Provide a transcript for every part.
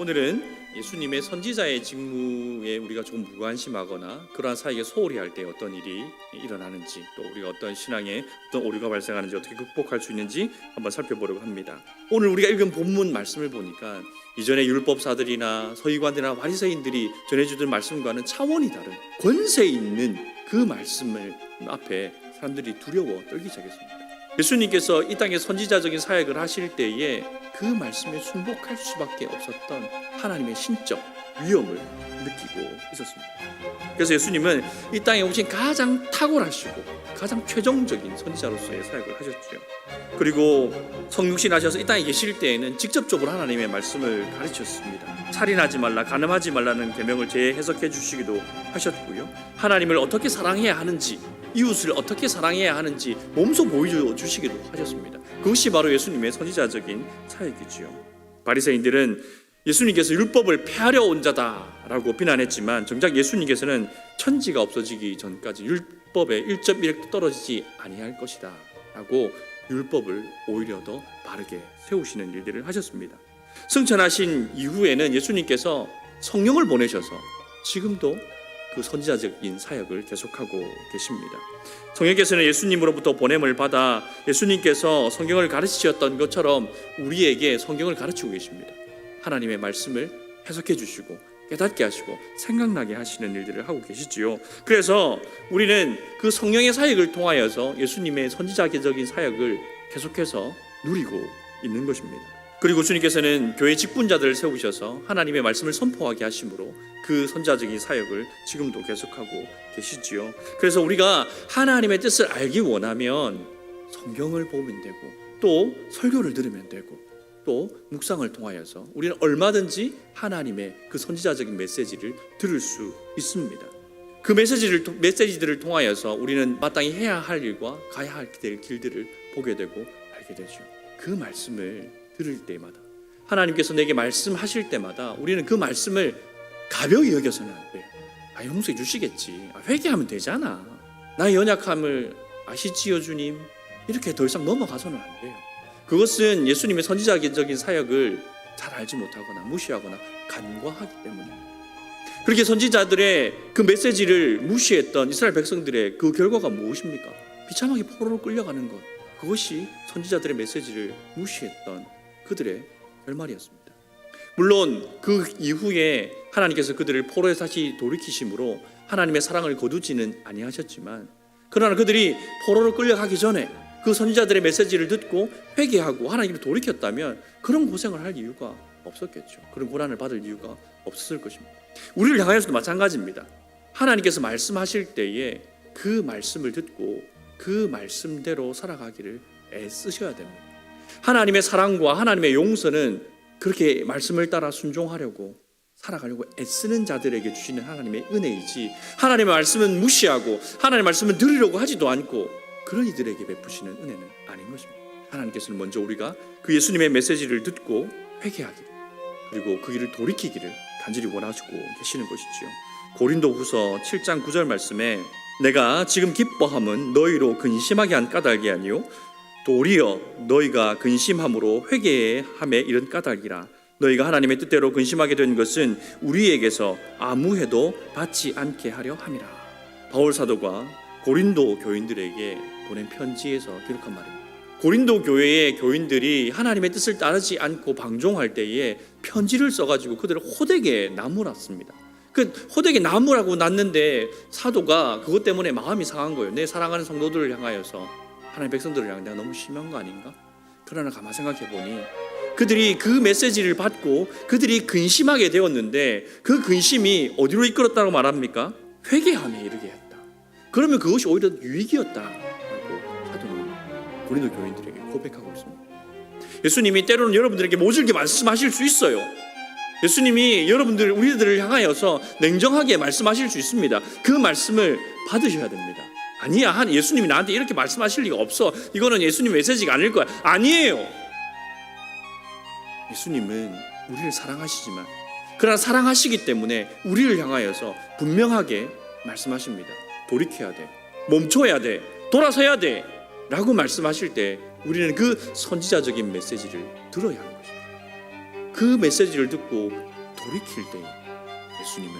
오늘은 예수님의 선지자의 직무에 우리가 좀 무관심하거나 그러한 사역에 소홀히 할 때 어떤 일이 일어나는지 또 우리가 어떤 신앙에 어떤 오류가 발생하는지 어떻게 극복할 수 있는지 한번 살펴보려고 합니다. 오늘 우리가 읽은 본문 말씀을 보니까 이전에 율법사들이나 서기관들이나 바리새인들이 전해주던 말씀과는 차원이 다른 권세 있는 그 말씀을 앞에 사람들이 두려워 떨기 시작했습니다. 예수님께서 이 땅에 선지자적인 사역을 하실 때에 그 말씀에 순복할 수밖에 없었던 하나님의 신적 위엄을 느끼고 있었습니다. 그래서 예수님은 이 땅에 오신 가장 탁월하시고 가장 최종적인 선지자로서의 사역을 하셨죠. 그리고 성육신 하셔서 이 땅에 계실 때에는 직접적으로 하나님의 말씀을 가르쳤습니다. 살인하지 말라, 간음하지 말라는 계명을 재해석해 주시기도 하셨고요. 하나님을 어떻게 사랑해야 하는지, 이웃을 어떻게 사랑해야 하는지 몸소 보여주시기도 하셨습니다. 그것이 바로 예수님의 선지자적인 사역이지요. 바리새인들은 예수님께서 율법을 폐하려 온 자다라고 비난했지만 정작 예수님께서는 천지가 없어지기 전까지 율법의 1.1획도 떨어지지 아니할 것이다라고 율법을 오히려 더 바르게 세우시는 일들을 하셨습니다. 승천하신 이후에는 예수님께서 성령을 보내셔서 지금도 그 선지자적인 사역을 계속하고 계십니다. 성령께서는 예수님으로부터 보냄을 받아 예수님께서 성경을 가르치셨던 것처럼 우리에게 성경을 가르치고 계십니다. 하나님의 말씀을 해석해 주시고 깨닫게 하시고 생각나게 하시는 일들을 하고 계시지요. 그래서 우리는 그 성령의 사역을 통하여서 예수님의 선지자적인 사역을 계속해서 누리고 있는 것입니다. 그리고 주님께서는 교회 직분자들을 세우셔서 하나님의 말씀을 선포하게 하심으로 그 선자적인 사역을 지금도 계속하고 계시지요. 그래서 우리가 하나님의 뜻을 알기 원하면 성경을 보면 되고 또 설교를 들으면 되고 또 묵상을 통하여서 우리는 얼마든지 하나님의 그 선지자적인 메시지를 들을 수 있습니다. 그 메시지를 메시지들을 통하여서 우리는 마땅히 해야 할 일과 가야 할 길들을 보게 되고 알게 되죠. 그 말씀을 들을 때마다 하나님께서 내게 말씀하실 때마다 우리는 그 말씀을 가벼이 여겨서는 안 돼요. 아, 용서해 주시겠지. 아, 회개하면 되잖아. 나의 연약함을 아시지요, 주님. 이렇게 더 이상 넘어가서는 안 돼요. 그것은 예수님의 선지자적인 사역을 잘 알지 못하거나 무시하거나 간과하기 때문에 그렇게 선지자들의 그 메시지를 무시했던 이스라엘 백성들의 그 결과가 무엇입니까? 비참하게 포로로 끌려가는 것. 그것이 선지자들의 메시지를 무시했던 그들의 결말이었습니다. 물론 그 이후에 하나님께서 그들을 포로에 다시 돌이키심으로 하나님의 사랑을 거두지는 아니하셨지만 그러나 그들이 포로로 끌려가기 전에 그 선지자들의 메시지를 듣고 회개하고 하나님을 돌이켰다면 그런 고생을 할 이유가 없었겠죠. 그런 고난을 받을 이유가 없었을 것입니다. 우리를 향하여서도 마찬가지입니다. 하나님께서 말씀하실 때에 그 말씀을 듣고 그 말씀대로 살아가기를 애쓰셔야 됩니다. 하나님의 사랑과 하나님의 용서는 그렇게 말씀을 따라 순종하려고 살아가려고 애쓰는 자들에게 주시는 하나님의 은혜이지 하나님의 말씀은 무시하고 하나님의 말씀은 들으려고 하지도 않고 그런 이들에게 베푸시는 은혜는 아닌 것입니다. 하나님께서는 먼저 우리가 그 예수님의 메시지를 듣고 회개하기를 그리고 그 길을 돌이키기를 간절히 원하시고 계시는 것이지요. 고린도후서 7장 9절 말씀에 내가 지금 기뻐함은 너희로 근심하게 한 까닭이 아니요 도리어 너희가 근심함으로 회개함에 이른 까닭이라 너희가 하나님의 뜻대로 근심하게 된 것은 우리에게서 아무 해도 받지 않게 하려 함이라 바울 사도가 고린도 교인들에게 보낸 편지에서 기록한 말입니다. 고린도 교회의 교인들이 하나님의 뜻을 따르지 않고 방종할 때에 편지를 써가지고 그들을 호되게 나무랐습니다. 그 호되게 나무라고 났는데 사도가 그것 때문에 마음이 상한 거예요. 내 사랑하는 성도들을 향하여서 하나님 백성들을 향해 내가 너무 심한 거 아닌가? 그러나 가만 생각해 보니 그들이 그 메시지를 받고 그들이 근심하게 되었는데 그 근심이 어디로 이끌었다고 말합니까? 회개함에 이르게 했다. 그러면 그것이 오히려 유익이었다라고 사도는 고린도 교인들에게 고백하고 있습니다. 예수님이 때로는 여러분들에게 모질게 말씀하실 수 있어요. 예수님이 여러분들 우리들을 향하여서 냉정하게 말씀하실 수 있습니다. 그 말씀을 받으셔야 됩니다. 아니야, 한 예수님이 나한테 이렇게 말씀하실 리가 없어. 이거는 예수님 메시지가 아닐 거야. 아니에요. 예수님은 우리를 사랑하시지만 그러나 사랑하시기 때문에 우리를 향하여서 분명하게 말씀하십니다. 돌이켜야 돼. 멈춰야 돼. 돌아서야 돼. 라고 말씀하실 때 우리는 그 선지자적인 메시지를 들어야 하는 것입니다. 그 메시지를 듣고 돌이킬 때 예수님은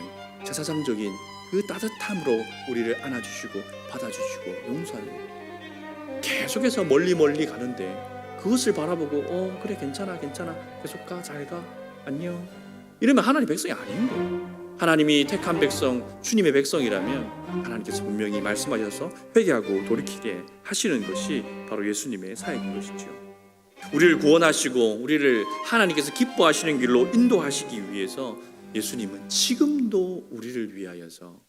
제사장적인 그 따뜻함으로 우리를 안아주시고 받아주시고 용서하는 계속해서 멀리 멀리 가는데 그것을 바라보고 어 그래 괜찮아 괜찮아 계속 가 잘 가 안녕 이러면 하나님 백성이 아닌 거예요. 하나님이 택한 백성 주님의 백성이라면 하나님께서 분명히 말씀하셔서 회개하고 돌이키게 하시는 것이 바로 예수님의 사역인 것이죠. 우리를 구원하시고 우리를 하나님께서 기뻐하시는 길로 인도하시기 위해서 예수님은 지금도 우리를 위하여서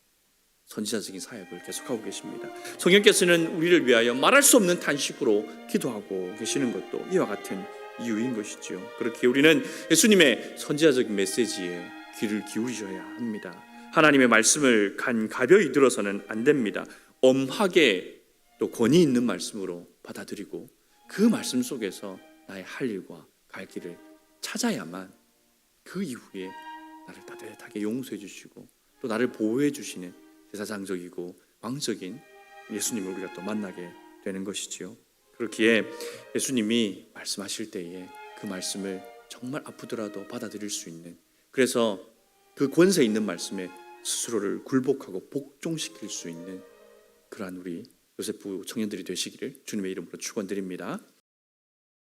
선지자적인 사역을 계속하고 계십니다. 성령께서는 우리를 위하여 말할 수 없는 탄식으로 기도하고 계시는 것도 이와 같은 이유인 것이지요. 그렇게 우리는 예수님의 선지자적인 메시지에 귀를 기울이셔야 합니다. 하나님의 말씀을 간 가벼이 들어서는 안 됩니다. 엄하게 또 권위 있는 말씀으로 받아들이고 그 말씀 속에서 나의 할 일과 갈 길을 찾아야만 그 이후에 나를 따뜻하게 용서해 주시고 또 나를 보호해 주시는 제사장적이고 왕적인 예수님을 우리가 또 만나게 되는 것이지요. 그렇기에 예수님이 말씀하실 때에 그 말씀을 정말 아프더라도 받아들일 수 있는 그래서 그 권세 있는 말씀에 스스로를 굴복하고 복종시킬 수 있는 그러한 우리 요세프 청년들이 되시기를 주님의 이름으로 축원드립니다.